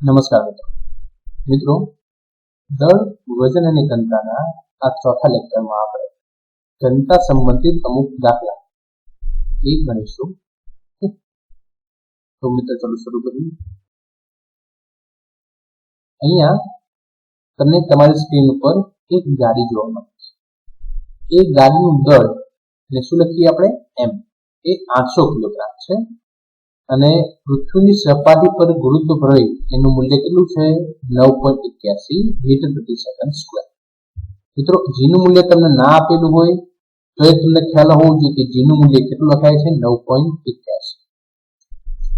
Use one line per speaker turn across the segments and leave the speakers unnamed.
નમસ્કાર મિત્રો. મિત્રો દળ વજન અને ઘનતાના આ ચોથા લેક્ચરમાં આપણે ઘનતા સંબંધિત અમુક દાખલા એ ગણીશું. તો મિત્રો, ચાલુ શરૂ કરીએ. અહીંયા તમને તમારી સ્ક્રીન ઉપર એક ગાડી જોવા મળે છે. એ ગાડીનું દળ એટલે શું લખીએ આપણે? એમ એ આઠસો કિલોગ્રામ છે. અને પૃથ્વીની સપાટી પર ગુરુત્વ પ્રવેગ એનું મૂલ્ય કેટલું છે? નવ પોઈન્ટ એક્યાસી મીટર પ્રતિ સેકન્ડ સ્ક્વેર. મિત્રો, જીનું મૂલ્ય તમને ના આપેલું હોય, તો એ તમને ખ્યાલ હોવો જોઈએ કે જીનું મૂલ્ય કેટલું લખાય છે? નવ પોઈન્ટ એક્યાસી.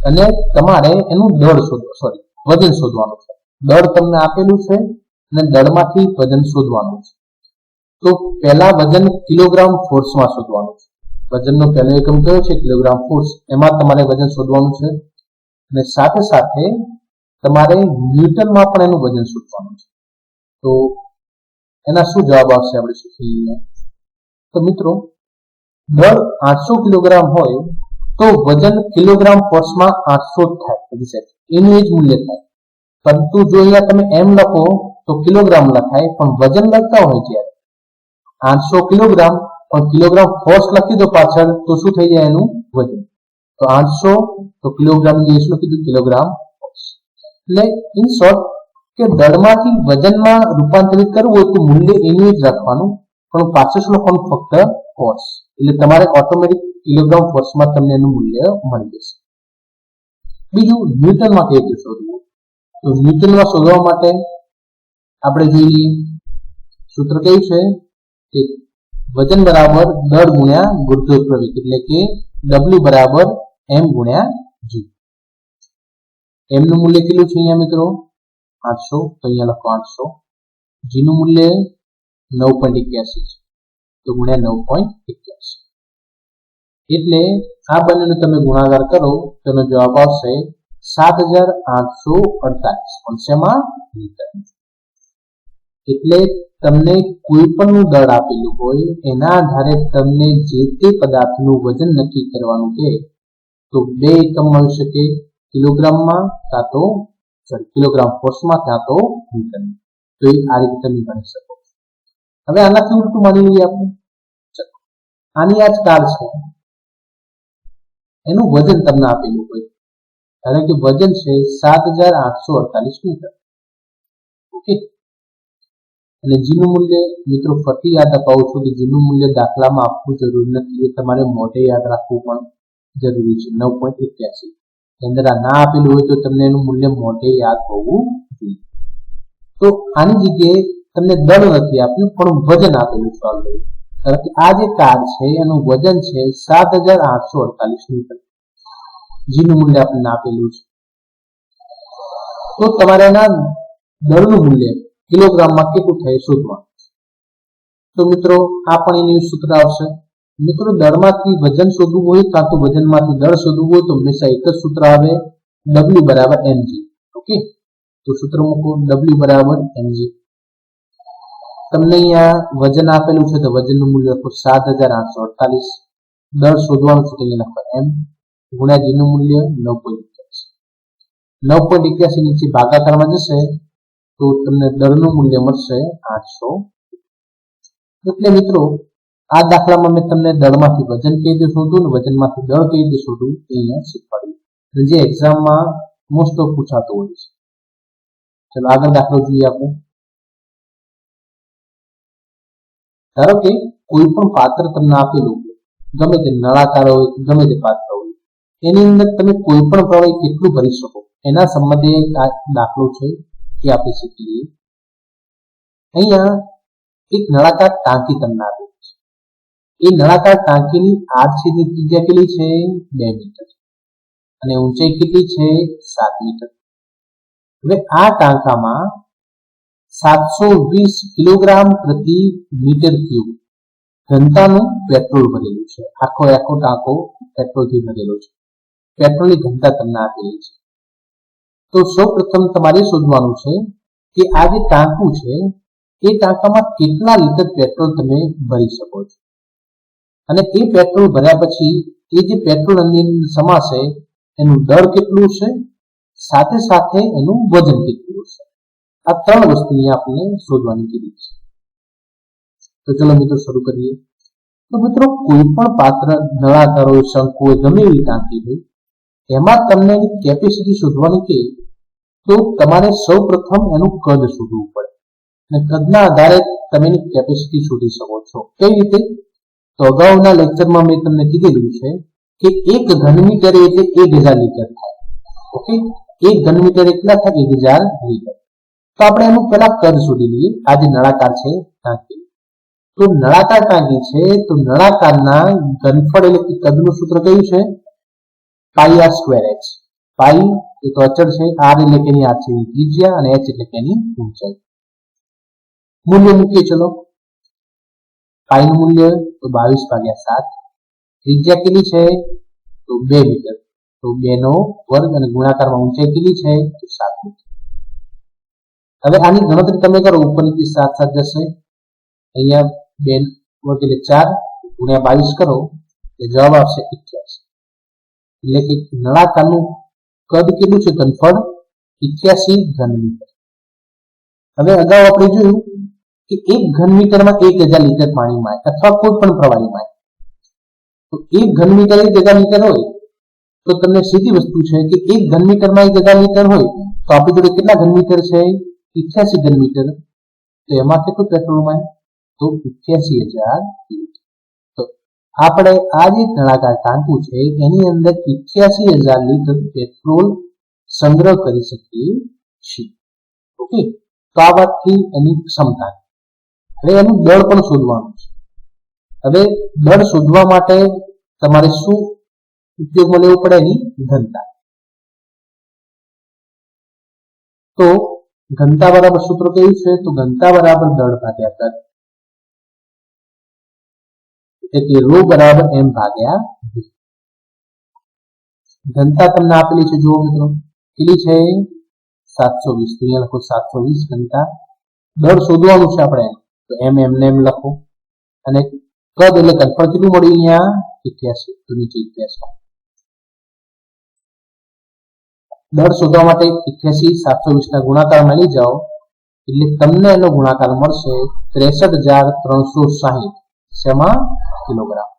અને તમારે એનું દળ શોધવું સોરી વજન શોધવાનું છે. દળ તમને આપેલું છે અને દળમાંથી વજન શોધવાનું છે. તો પહેલા વજન કિલોગ્રામ ફોર્સમાં શોધવાનું છે. વજનનો પહેલો એકમ કયો છે? કિલોગ્રામ ફોર્સ એમાં તમારે વજન શોધવાનું છે અને સાથે સાથે તમારે ન્યૂટનમાં પણ એનું વજન શોધવાનું છે. તો એના શું જવાબ આવશે આપણે શીખીએ તો મિત્રો દળ આઠસો કિલોગ્રામ હોય તો વજન કિલોગ્રામ ફોર્સમાં આઠસો જ થાય. એક્ઝેક્ટ એનું એ જ મૂલ્ય થાય. પરંતુ જો અહીંયા તમે એમ લખો તો કિલોગ્રામ લખાય, પણ વજન લખતા હોય ત્યારે આઠસો કિલોગ્રામ કિલોગ્રામ ફોર્સ લખી દો પાછળ તો શું થઈ જાય એનું વજન તો આઠસો તો કિલોગ્રામની લખી કીધું કિલોગ્રામ ફોર્સ એટલે ઇન શોર્ટ કે દળમાંથી વજનમાં રૂપાંતરિત કરવું હોય તો મૂલ્ય એનું જ રાખવાનું પણ પાછળ શું લખવાનું ફક્ત ફોર્સ એટલે તમારે ઓટોમેટિક કિલોગ્રામ ફોર્સમાં તમને એનું મૂલ્ય મળી જશે બીજું ન્યૂટનમાં કઈ રીતે શોધવું તો ન્યૂટનમાં શોધવા માટે આપણે જોઈએ સૂત્ર કયું છે કે વજન બરાબર દળ ગુણ્યા ગુરુત્વ પ્રવેગ, એટલે કે ડબલ્યુ બરાબર એમ ગુણ્યા જી એમનું મૂલ્ય કેટલું છે અહીંયા મિત્રો? આઠસો તો અહીંયા લખો 800 g નું મૂલ્ય 9.81 છે. તો ગુણ્યા 9.81 એટલે આ બંનેનો તમે ગુણાકાર કરો તમે જવાબ આવશે 7848 પણ શેમાં? મીટર એટલે તમને કોઈ પણ દળ આપેલું હોય, એના આધારે તમને જે તે પદાર્થનું વજન નક્કી કરવાનું છે, તો બે એકમ મળી શકે કિલોગ્રામમાં કાં તો કિલોગ્રામ ફોર્સમાં કાં તો મીટર. તો એ આ રીતે તમે ગણી શકો હવે આનાથી ઉલટું માની લઈએ આપણે? આની આ જ કાર છે. એનું વજન તમને આપેલું હોય. કારણ કે વજન છે સાત હજાર આઠસો અડતાલીસ મીટર. ઓકે? અને જીનું મૂલ્ય મિત્રો ફરી યાદ અપાવું છું કે જીનું મૂલ્ય દાખલામાં આપવું જરૂરી નથી, એ તમારે મોઢે યાદ રાખવું પણ જરૂરી છે. નવ પોઈન્ટ એક્યાસી. અંદર ના આપેલું હોય તો તમને એનું મૂલ્ય મોઢે યાદ હોવું જોઈએ. તો આની જગ્યાએ તમને દળ નથી આપ્યું, પણ વજન આપેલું છે ઓલરેડી કારણ કે આ જે કાર છે, એનું વજન છે સાત હજાર આઠસો અડતાલીસ મીટર જીનું મૂલ્ય આપણને આપેલું છે. તો તમારે એના દળનું મૂલ્ય કિલોગ્રામમાં કેટલું થાય શોધવાનું તો મિત્રો, આ પણ એનું સૂત્ર આવશે. મિત્રો, દળમાંથી વજન શોધવું હોય કાં તો વજનમાંથી દળ શોધવું હોય તો હંમેશા એક જ સૂત્ર આવે ડબલ્યુ બરાબર એમજી ઓકે તો સૂત્ર મૂકો ડબલ્યુ બરાબર એમજી તમને અહીંયા વજન આપેલું છે, તો વજનનું મૂલ્ય લખો સાત હજાર આઠસો અડતાલીસ. દળ શોધવાનું છે, તો લખો એમ ગુણ્યા જીનું મૂલ્ય નવ પોઈન્ટ એક્યાસી. નવ પોઈન્ટ એક્યાસી નીચે ભાગાકારમાં જશે તો તમને દરનું મૂલ્ય મળશે આઠસો. એટલે મિત્રો, આ દાખલામાં મેં તમને દળમાંથી વજન કઈ રીતે શોધવું ને વજનમાંથી દળ કઈ રીતે શોધવું એ અહીંયા શીખવાડ્યું જે એક્ઝામમાં મોસ્ટ ઓફ પૂછાતું હોય છે. ચલો આગળ દાખલો જોઈએ આપણે. ધારો કે કોઈ પણ પાત્ર તમને આપેલું ગમે તે નળાકાર હોય, ગમે તે પાત્ર હોય, એની અંદર તમે કોઈ પણ પ્રવાહી કેટલું ભરી શકો, એના સંબંધે આ દાખલો છે. એ આપણે શીખી અહીંયા એક નળાકાર ટાંકી તમને આપેલી છે. એ નળાકાર ટાંકીની આરસીની ત્રિજ્યા કેટલી છે? બે મીટર. અને ઊંચાઈ કેટલી છે? સાત મીટર. હવે આ ટાંકામાં સાતસો વીસ કિલોગ્રામ પ્રતિ મીટર ક્યુબ ઘનતાનું પેટ્રોલ ભરેલું છે. આખો આખો ટાંકો પેટ્રોલથી ભરેલો છે. પેટ્રોલની ઘનતા તમને આપેલી છે. તો સૌ પ્રથમ તમારે શોધવાનું છે કે આ જે ટાંકું છે, એ ટાંકામાં કેટલા લીટર પેટ્રોલ તમે ભરી શકો છો? અને એ પેટ્રોલ ભર્યા પછી, એ જે પેટ્રોલ અંદર સમાશે, એનું દળ કેટલું છે સાથે સાથે એનું વજન કેટલું હશે? આ ત્રણ વસ્તુ આપણે શોધવાની કીધી છે. તો ચલો મિત્રો શરૂ કરીએ. તો મિત્રો, કોઈ પણ પાત્ર, નળાકાર શંકુ હોય ગમે એવી ટાંકી હોય, એમાં તમને એની કેપેસિટી શોધવાની કે તો તમારે સૌ પ્રથમ એનું કદ શોધવું પડે. અને કદના આધારે તમે એની કેપેસિટી શોધી શકો છો. કઈ રીતે? તો અગાઉના લેક્ચરમાં મેં તમને કીધેલું છે કે એક ઘન મીટર એટલે એક હજાર લીટર થાય. ઓકે એક ઘન મીટર એટલા થાય એક હજાર લીટર. તો આપણે એનું પેલા કદ શોધી લઈએ. આ જે નળાકાર છે ટાંકી તો નળાકાર ટાંકી છે? તો નળાકારના ઘનફળ એટલે કે કદનું સૂત્ર કયું છે? Pi r square h pi એ તો અચળ છે, આર એટલે કે એની આરસીની ત્રિજ્યા અને એચ એટલે કે એની ઊંચાઈ. મૂલ્ય મૂકીએ, ચલો. પાઈ નું મૂલ્ય તો બાવીસ ભાગ્યા સાત. ત્રિજ્યા કેટલી છે? તો બે મીટર. તો બે નો વર્ગ અને ગુણાકારમાં ઊંચાઈ કેટલી છે? તો સાત મીટર. હવે આની ગણતરી તમે કરો ઉપર નીચે સાત સાત જશે. અહીંયા બે એટલે ચાર, ગુણ્યા બાવીસ કરો જવાબ આવશે ઇઠ્યાસી એટલે કે નળાકારનું કદ કેટલું છે? ઘનફળ ઇઠ્યાસી ઘન મીટર હવે અગાઉ આપણે જોયું કે એક ઘન મીટરમાં એક હજાર લીટર પાણી માય અથવા કોઈ પણ પ્રવાહી માય. તો એક ઘન મીટર એક હજાર લીટર હોય તો તમને સીધી વસ્તુ છે કે એક ઘન મીટરમાં એક હજાર લીટર હોય તો આપણી જોડે કેટલા ઘન મીટર છે? ઇઠ્યાસી ઘન મીટર તો એમાં કેટલું પેટ્રોલ માય? તો ઇઠ્યાસી હજાર આપણે આ જે નળાકાર ટાંકું છે, એની અંદર ઇઠ્યાસી હજાર લીટર પેટ્રોલ સંગ્રહ કરી શકીએ છીએ. ઓકે? તો આ વાતથી એની ક્ષમતા. હવે એનું દળ પણ શોધવાનું છે. હવે દળ શોધવા માટે તમારે શું ઉપયોગમાં લેવું પડે એની? ઘનતા. તો ઘનતા બરાબર સૂત્ર કેવું છે? તો ઘનતા બરાબર દળ ભાગ્યા કદ એટલે રો બરાબર એમ ભાગ્યા. ઘનતા તમને આપેલી છે, જુઓ મિત્રો. કેટલી છે? સાતસો વીસ. અહીંયા લખો સાતસો વીસ ઘનતા. દર શોધવાનું છે આપણે. તો એમ એમને એમ લખો. અને કદ એટલે ઘનફળ કેટલું મળ્યું અહીંયા? ઇઠ્યાસી તો નીચે ઇઠ્યાસી દર શોધવા માટે ઇઠ્યાસી સાતસો વીસ ના ગુણાકાર મળી જાઓ. એટલે તમને એનો ગુણાકાર મળશે ત્રેસઠ હજાર ત્રણસો સાહીઠ. શેમાં? કિલોગ્રામ.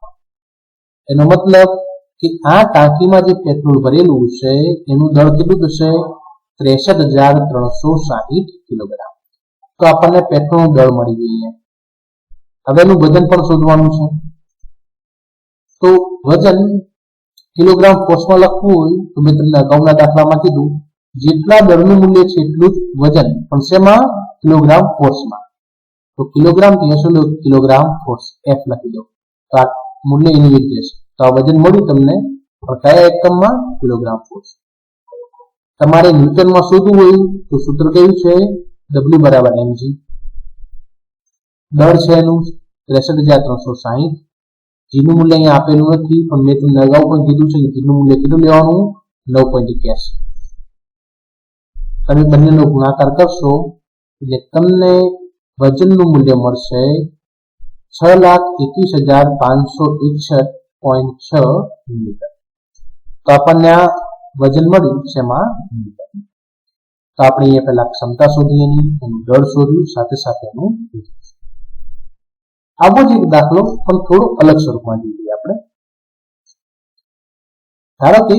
એનો મતલબ કે આ ટાંકીમાં જે પેટ્રોલ ભરેલું છે, એનું દળ કેટલું થશે? ત્રેસઠ હજાર ત્રણસો સાહીઠ કિલોગ્રામ. તો આપણને પેટ્રોલનું દળ મળી ગયું હવે એનું વજન પણ શોધવાનું છે. તો વજન કિલોગ્રામ કોષમાં લખવું હોય, તો મેં તમને અગાઉના દાખલામાં કીધું, જેટલા દળનું મૂલ્ય છે એટલું જ વજન. પણ શેમાં? કિલોગ્રામ ફોર્સમાં તો કિલોગ્રામ ત્યાં કિલોગ્રામ ફોર્સ એફ લખી દો મૂલ્ય ઇન્ડિવિડ રહેશે તો આ વજન મળ્યું તમને કયા એકમમાં કિલોગ્રામ ફોર્સ તમારે ન્યૂટનમાં શોધવું હોય તો સૂત્ર કયું છે? ડબલ્યુ બરાબર એમજી દળ છે એનું ત્રેસઠ હજાર ત્રણસો સાહીઠ. જીનું મૂલ્ય અહીંયા આપેલું નથી, પણ મેં તમને અગાઉ પણ કીધું છે કે જીનું મૂલ્ય કેટલું લેવાનું નવ પોઈન્ટ એક્યાસી. તમે બંનેનો ગુણાકાર કરશો એટલે તમને વજનનું મૂલ્ય મળશે છ લાખ એકવીસ હજાર પાંચસો એકસઠ પોઈન્ટ છ મીટર. તો આપણને આ વજન મળ્યું શેમાં? તો આપણે અહીંયા પહેલા ક્ષમતા શોધી એની, એનું દળ શોધ્યું, સાથે સાથે એનું આવો જ એક દાખલો પણ થોડો અલગ સ્વરૂપમાં જોઈએ આપણે. ધારો કે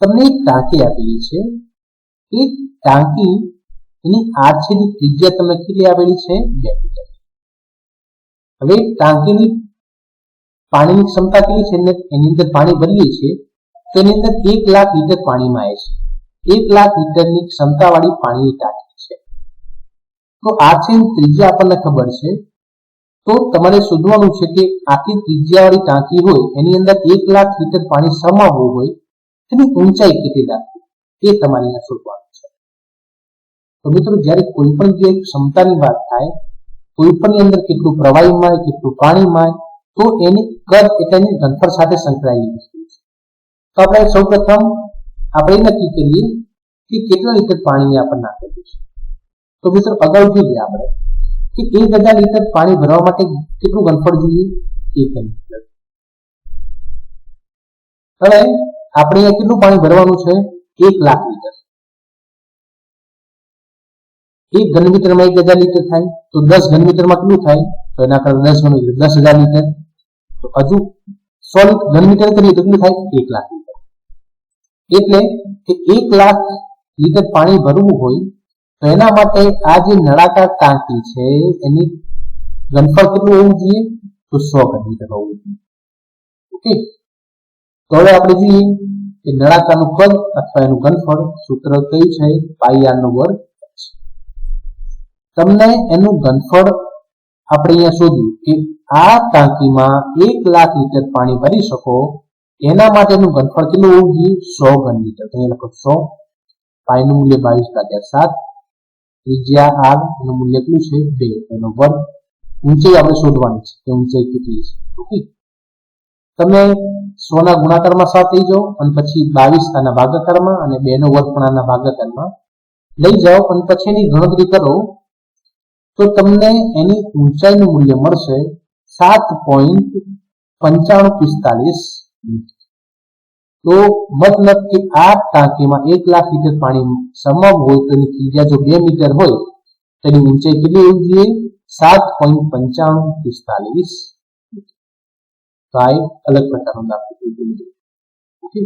તમને એક ટાંકી આપેલી છે. એક ટાંકી એની આછેની ત્રિજ્યા તમને કેટલી આવેલી છે? બે મીટર. હવે ટાંકીની પાણીની ક્ષમતા કેટલી છે? એની અંદર પાણી ભરીએ છીએ, તો અંદર એક લાખ લીટર પાણીમાં આવે છે. એક લાખ લીટરની ક્ષમતા વાળી પાણીની ટાંકી છે. તો આ છે ત્રિજ્યા આપણને ખબર છે. તો તમારે શોધવાનું છે કે આખી ત્રિજ્યાવાળી ટાંકી હોય, એની અંદર એક લાખ લીટર પાણી સમાવવું હોય, તેની ઊંચાઈ કેટલી રાખવી? એ તમારે શોધવાનું છે. તો મિત્રો, જ્યારે કોઈ પણ જે ક્ષમતાની વાત થાય કોઈ પણ અંદર કેટલું પ્રવાહીમાં કેટલું પાણીમાં તો એની કદ એટલે એની ઘનફળ સાથે સંકળાયેલી વસ્તુ છે. તો આપણે સૌ પ્રથમ આપણે નક્કી કરીએ કે કેટલા લીટર પાણી આપણને આપેલું છે. તો મિત્રો અગાઉ જોઈએ આપણે કે એક હજાર લીટર પાણી ભરવા માટે કેટલું ઘનફળ જોઈએ? એક લીટર. હવે આપણે કેટલું પાણી ભરવાનું છે? એક લાખ લીટર. એક ઘન મીટરમાં એક હજાર લીટર થાય, તો દસ ઘન મીટરમાં કેટલું થાય? તો એના કરતા દસ ગણું દસ હજાર લીટર. તો હજુ સો ઘન મીટર કરીએ તો કેટલું થાય? એક લાખ લીટર. એટલે કે એક લાખ લીટર પાણી ભરવું હોય, તો એના માટે આ જે નળાકાર ટાંકી છે, એની ઘનફળ કેટલું હોવું જોઈએ? તો સો ઘન મીટર હોવું જોઈએ. ઓકે? તો હવે આપણે જોઈએ કે નળાકારનું કદ અથવા એનું ઘનફળ સૂત્ર કયું છે? પાઈ આરનો વર્ગ. તમને એનું ઘનફળ આપણે અહીંયા શોધ્યું કે આ ટાંકીમાં એક લાખ લીટર પાણી ભરી શકો, એના માટેનું ઘનફળ કેટલું હોવું જોઈએ? સો ઘન લીટર. અહીંયા લખો સો. પાઈનું મૂલ્ય બાવીસ ભાગ્યા સાત. ત્રિજ્યા આર, એનું મૂલ્ય કેટલું છે? બે. એનો વર્ગ ઊંચાઈ આપણે શોધવાની છે. કે ઊંચાઈ કેટલી છે? ઓકે. તમે સોના ગુણાકારમાં સાત લઈ જાઓ અને પછી બાવીસ આના ભાગાકારમાં અને બેનો વર્ગ પણ આના ભાગાકારમાં લઈ જાઓ અને પછી એની ગણતરી કરો તો તમને એની ઊંચાઈનું મૂલ્ય મળશે સાત પોઈન્ટ પંચાણું પિસ્તાલીસ તો મતલબ કે આ ટાંકીમાં એક લાખ લીટર પાણી સમાવ હોય તો એની ત્રિજ્યા જો બે મીટર હોય, તેની ઊંચાઈ કેટલી હોવી જોઈએ? સાત પોઈન્ટ પંચાણું પિસ્તાલીસ તો આ અલગ પ્રકારનું દાખલો ઓકે?